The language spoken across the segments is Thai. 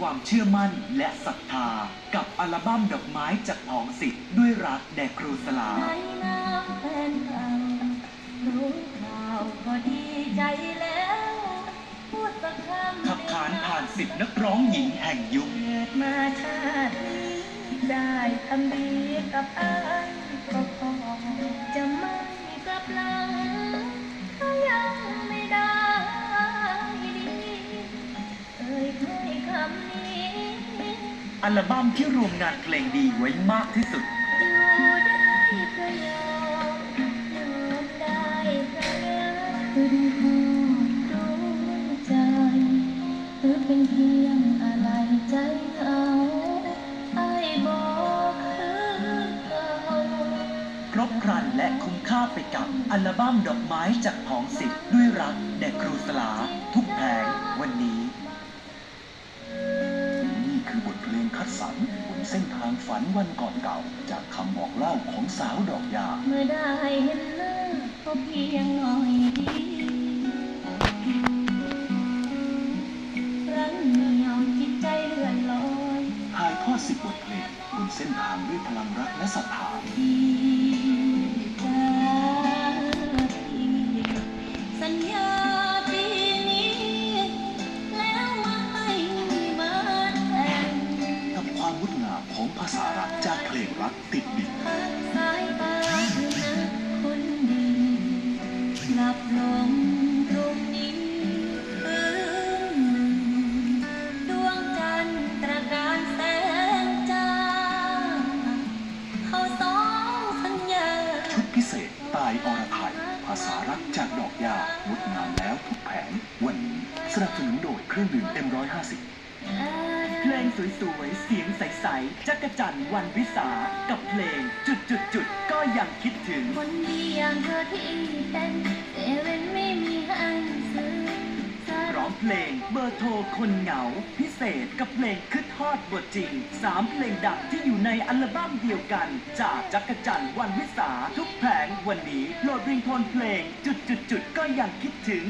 ความเชื่อมั่นและศรัทธา กับอัลบั้มดอกไม้จากผองสิทธิ์ด้วยรักแด่ครูสลา ในน้ำแฟนเก่ารู้ข่าวก็ดีใจแล้ว พูดสักคำขับขานผ่านสิบนักร้องหญิงแห่งยุค เกิดมาชาตินี้ได้ทำดีกับอาย อัลบั้มที่รวมงานเพลงดีไว้มากที่สุดอยู่ได้ก็ยอมยอมได้ก็รักคือดูรู้ใจหรือเป็นเพียงอะไรใจเขาไอ้บอกคือเขาครบครันและคุ้มค่าไปกับอัลบั้มดอกไม้จากผองสิทธิ์ด้วยรักแด่ครูสลาทุกแผง ฝันวันก่อนเก่า จากคำบอกเล่าของสาวดอกยา เมื่อได้เห็นหน้าก็เพียงหน่อยดีรั้งเหนียวจิตใจเลื่อนลอยถ่ายทอดสิบบทเพลงบนเส้นทางด้วยพลังรักและศรัทธา ที่ รักจากเพลงรักติดดินทางสายตาคือนะคนดีหลับลงตรงนี้คืนหนึ่งดวงจันทร์ตระการแสงจ้าเขาสองสัญญาชุดพิเศษตายอรไทยภาษารักจากดอกยางดงามแล้วทุกแผงวันนี้สนับสนุนโดยเครื่องดื่ม M150 เพลงสวยๆ เสียงใสๆจักรจันทร์วันวิสา กับเพลงจุดจุดจุดๆๆก็ยังคิดถึง คนดีอย่างเธอที่เป็นเซเว่นไม่มีให้ซื้อสักร้องเพลงเบอร์โทรคนเหงา พิเศษกับเพลงคึดทอดบทจริงสามเพลงดังที่อยู่ในอัลบั้มเดียวกัน จากจักรจันทร์วันวิสา ทุกแผงวันนี้โหลดริงโทนเพลง จุดจุดจุดๆๆก็ยังคิดถึง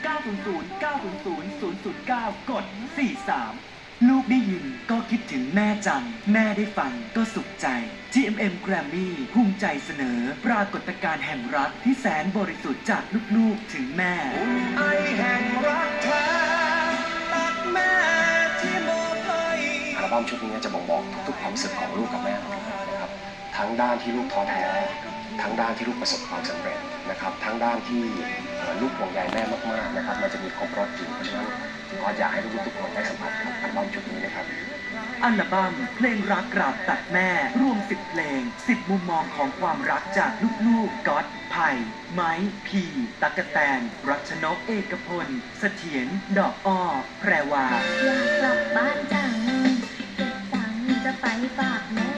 1900 900 009 กด 43 ลูกได้ยินก็คิดถึงแม่จัง แม่ได้ฟังก็สุขใจ GMM Grammy ภูมิใจเสนอ ปรากฏการณ์แห่งรักที่แสนบริสุทธิ์จากลูกๆถึงแม่ไอแห่งรักแท้รักแม่ที่มอบให้อัลบั้มชุดนี้จะบ่งบอกทุกๆความรู้สึกของลูกกับแม่นะครับ ทั้งด้านที่ลูกท้อแท้ ทั้งด้านที่ลูกประสบความสำเร็จนะครับทั้งด้านที่เอ่อลูกห่วงใยแม่มากๆนะครับมันจะมีครบรถอยู่เพราะฉะนั้นก็อยากให้ลูกๆทุกคนได้สัมผัสกับอัลบั้มชุดนี้นะครับอัลบั้มเพลงรักกราบตัดแม่ รวม10เพลง10มุมมองของความรักจากลูกๆก๊อตไผ่ไม้พีตักกะแตน รัชนกเอกพล เสถียรดอกอ้อ แพรวาอยากกลับบ้านจังเก็บตังค์จะไปฝากแม่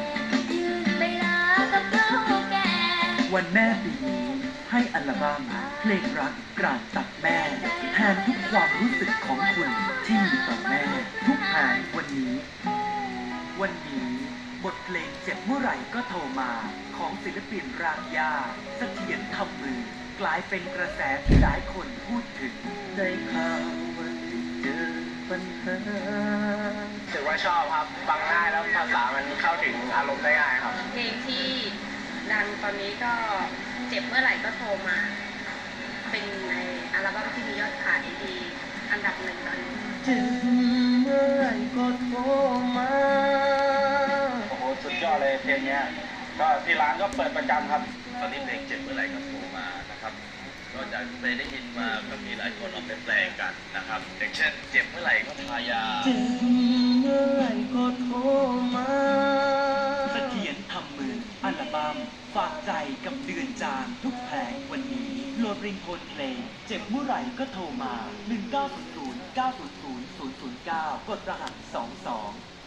วันแม่ปีนี้ให้อัลบั้มเพลงรักกราบตัดแม่ แทนทุกความรู้สึกของคุณที่มีต่อแม่ ทุกแห่งวันนี้ วันนี้บทเพลงเจ็บเมื่อไหร่ก็โทรมาของศิลปินรากยาเสถียรทำมือกลายเป็นกระแสที่หลายคนพูดถึงได้ข่าวว่าเจอปัญหาถือว่าชอบครับ ฟังง่ายแล้วภาษามัน ตอนนี้ก็เจ็บเมื่อไหร่ก็โทรมา เป็นในอัลบั้มที่มียอดขายดีอันดับหนึ่งตอนนี้เจ็บเมื่อไหร่ก็โทรมาโอ้โหสุดยอดเลยเพลงเนี้ยก็ที่ร้านก็เปิดประจำครับ ตอนนี้เพลงเจ็บเมื่อไหร่ก็โทรมานะครับก็จะเคยได้ยินมาก็มีหลายคนเอาไปแปลงกันนะครับอย่างเช่นเจ็บเมื่อไหร่ก็ทายาเจ็บเมื่อไหร่ก็โทร ฝากใจกับเดือนจางทุกแผงวันนี้โหลดริงโทนเพลง เจ็บเมื่อไหร่ก็โทรมา 1900 900 009 กดรหัส 22